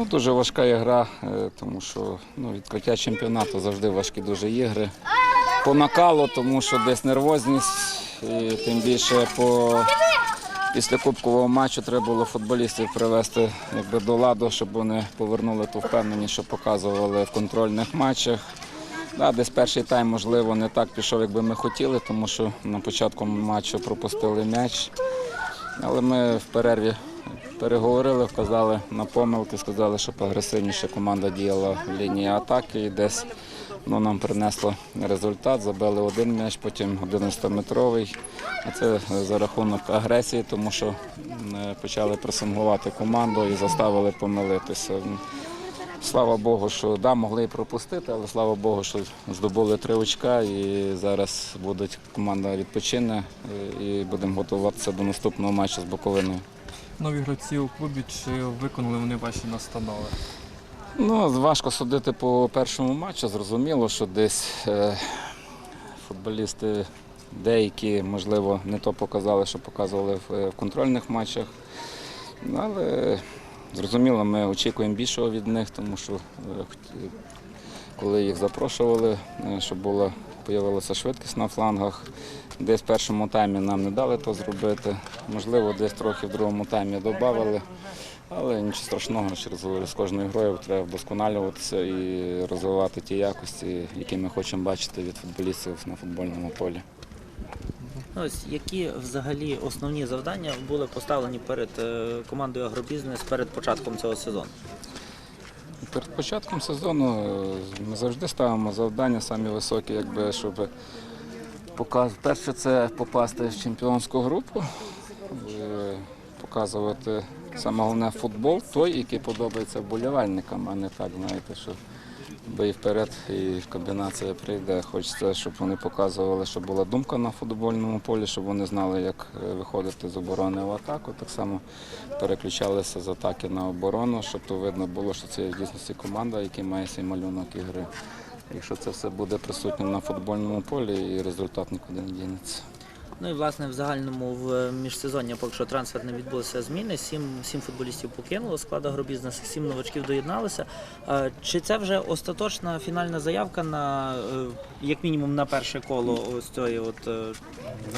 Ну, дуже важка ігра, е, тому що ну, відкриття чемпіонату завжди важкі дуже ігри. По накалу, тому що десь нервозність, і тим більше по після кубкового матчу треба було футболістів привести якби, до ладу, щоб вони повернули ту впевненість, що показували в контрольних матчах. Да, десь перший тайм, можливо, не так пішов, як би ми хотіли, тому що на початку матчу пропустили м'яч. Але ми в перерві переговорили, вказали на помилки, сказали, щоб агресивніше команда діяла в лінії атаки і десь ну, нам принесло результат. Забили один м'яч, потім 11-метровий. А це за рахунок агресії, тому що почали пресингувати команду і заставили помилитися. Слава Богу, що да, могли і пропустити, але слава Богу, що здобули три очка і зараз буде команда відпочине е, і будемо готуватися до наступного матчу з Буковиною. Нові гравці у клубі, чи виконали вони ваші настанови? Ну, важко судити по першому матчу. Зрозуміло, що десь е, футболісти деякі, можливо, не то показали, що показували в, е, в контрольних матчах. Але зрозуміло, ми очікуємо більшого від них, тому що е, коли їх запрошували, е, щоб була появилася швидкість на флангах. Десь в першому таймі нам не дали то зробити. Можливо, десь трохи в другому таймі додали. Але нічого страшного, через з кожною грою треба вдосконалюватися і розвивати ті якості, які ми хочемо бачити від футболістів на футбольному полі. Ось які взагалі основні завдання були поставлені перед е, командою Агробізнес перед початком цього сезону? Перед початком сезону е, ми завжди ставимо завдання самі високі, якби щоб показувати. перше це попасти в чемпіонську групу, е, показувати саме головне футбол, той, який подобається вболівальникам, а не так, знаєте, що бий вперед і комбінація прийде. Хочеться, щоб вони показували, що була думка на футбольному полі, щоб вони знали, як е, виходити з оборони в атаку. Так само переключалися з атаки на оборону, щоб то видно було, що це в дійсності команда, яка має свій малюнок ігри. Якщо це все буде присутнім на футбольному полі, і результат нікуди не дінеться. Ну і власне в загальному в міжсезоння, поки що трансфер не відбулися зміни. Сім, сім футболістів покинуло склад агробізнесу, сім новачків доєдналися. Чи це вже остаточна фінальна заявка на е, як мінімум на перше коло ось цієї от е,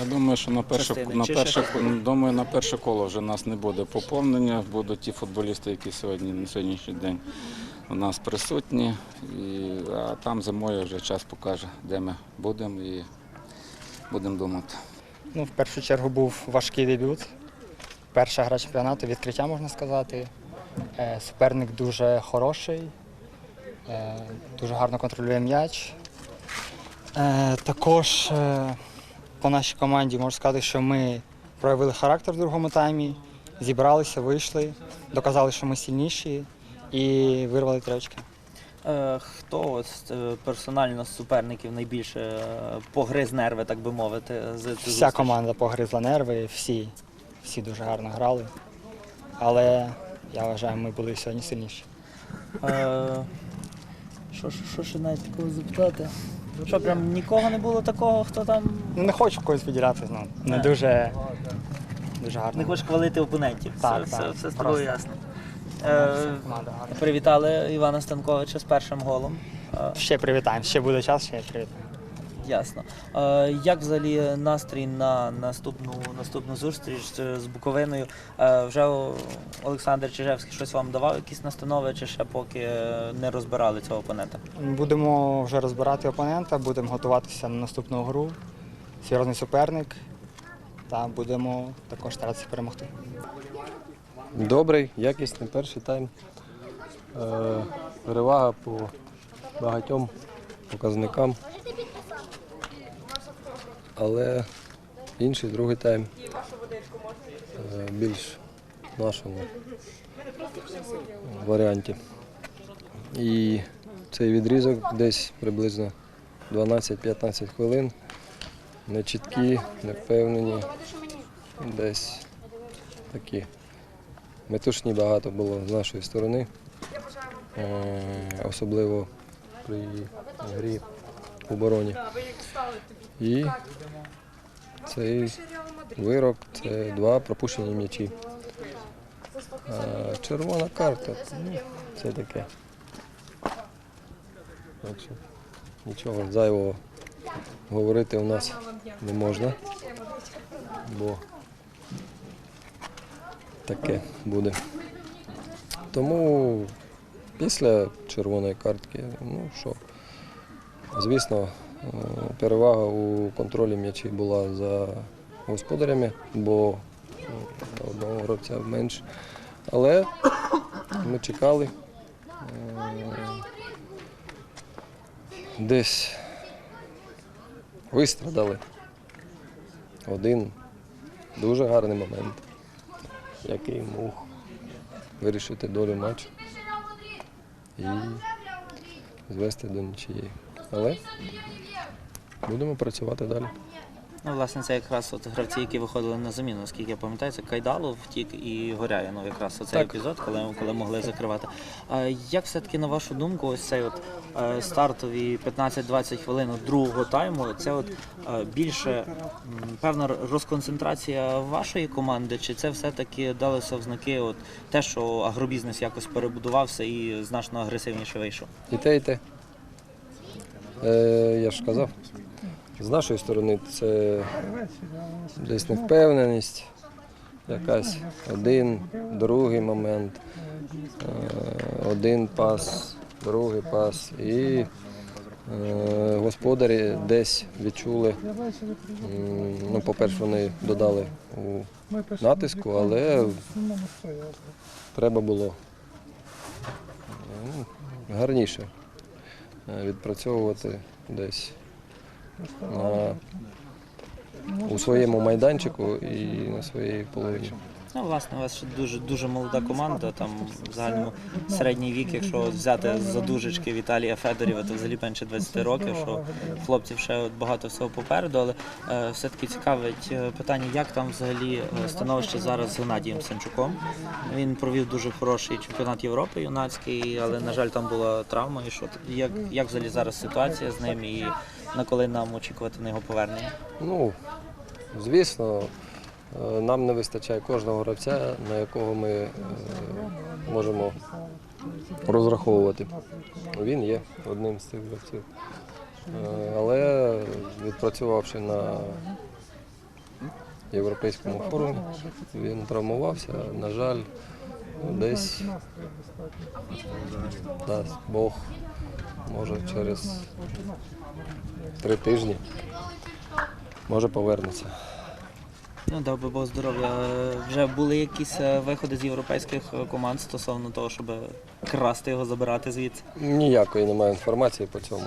Я думаю, що на перше, Частини. на Чи перше, ще думаю, на перше коло вже нас не буде поповнення. Будуть ті футболісти, які сьогодні на сьогоднішній день у нас присутні. І, а там зимою вже час покаже, де ми будемо і будемо думати. Ну, в першу чергу був важкий дебют. Перша гра чемпіонату, відкриття можна сказати. Е, Суперник дуже хороший, е, дуже гарно контролює м'яч. Е, Також по нашій команді можу сказати, що ми проявили характер в другому таймі, зібралися, вийшли, доказали, що ми сильніші і вирвали три. Е, Хто ось е, персонально з суперників найбільше е, погриз нерви, так би мовити, з Вся команда погризла нерви, всі, всі дуже гарно грали. Але я вважаю, ми були сьогодні сильніші. Що, що, ще навіть такого запитати? Що прям нікого не було такого, хто там Ну, не хочу когось виділяти, ну, не Не. дуже, дуже гарно. не хоче хвалити опонентів. Так, все, так, все, все з тобою ясно. Е, привітали Івана Станковича з першим голом. Е, Ще привітаємо, ще буде час, ще привітаємо. Ясно. Е, як взагалі настрій на наступну наступну зустріч з Буковиною? Е, вже Олександр Чижевський щось вам давав, якісь настанови, чи ще поки не розбирали цього опонента? Будемо вже розбирати опонента, будемо готуватися на наступну гру. Серйозний суперник. Та будемо також старатися перемогти. Добрий, якісний перший тайм. Е, перевага по багатьом показникам. Але інший другий тайм е, більш нашому варіанті. І цей відрізок десь приблизно 12-15 хвилин. Нечіткі, невпевнені, десь такі. Метушні багато було з нашої сторони, е, особливо при грі в обороні. І цей вирок це два пропущені м'ячі. Червона карта. Ну, це таке. Нічого зайвого говорити у нас не можна, бо таке буде. Тому після червоної картки, ну що, звісно, е, перевага у контролі м'ячів була за господарями, бо ну, одного гравця менше. Але ми чекали. е, Десь вистрадали. Один дуже гарний момент, який мог вирішити долю матчу і звести до нічиєї. Але будемо працювати далі. Ну, власне, це якраз от гравці, які виходили на заміну, оскільки я пам'ятаю, це Кайдалов втік і Горяєнов, якраз оцей Так. епізод, коли, коли могли закривати. А як все-таки, на вашу думку, ось цей от е, стартові 15-20 хвилин другого тайму, це от е, більше певна розконцентрація вашої команди, чи це все-таки далося в знаки от те, що агробізнес якось перебудувався і значно агресивніше вийшов? І те, і те. Е, я ж казав, з нашої сторони це десь невпевненість, якась один, другий момент, е, один пас, другий пас. І е, господарі десь відчули, ну, по-перше, вони додали у натиску, але треба було гарніше е, відпрацьовувати десь на, у своєму майданчику і на своїй половині. Ну, власне, у вас ще дуже дуже молода команда. Там в загальному середній вік, якщо взяти з задужечки Віталія Федорєва, то взагалі менше 20 років, що хлопців ще багато всього попереду. Але е, все-таки цікавить е, питання, як там взагалі е, становище зараз з Геннадієм Сенчуком. Він провів дуже хороший чемпіонат Європи юнацький, але на жаль, там була травма. І що як, як взагалі зараз ситуація з ним і на коли нам очікувати на його повернення? Ну, звісно, е, нам не вистачає кожного гравця, на якого ми е, можемо розраховувати. Він є одним з цих гравців. Е, Але відпрацювавши на європейському форумі, він травмувався. На жаль, десь дасть Бог, може через три тижні, може повернеться. Ну, дав би Бог здоров'я. Е, Вже були якісь е, виходи з європейських е, команд стосовно того, щоб красти його, забирати звідси. Ніякої немає інформації по цьому.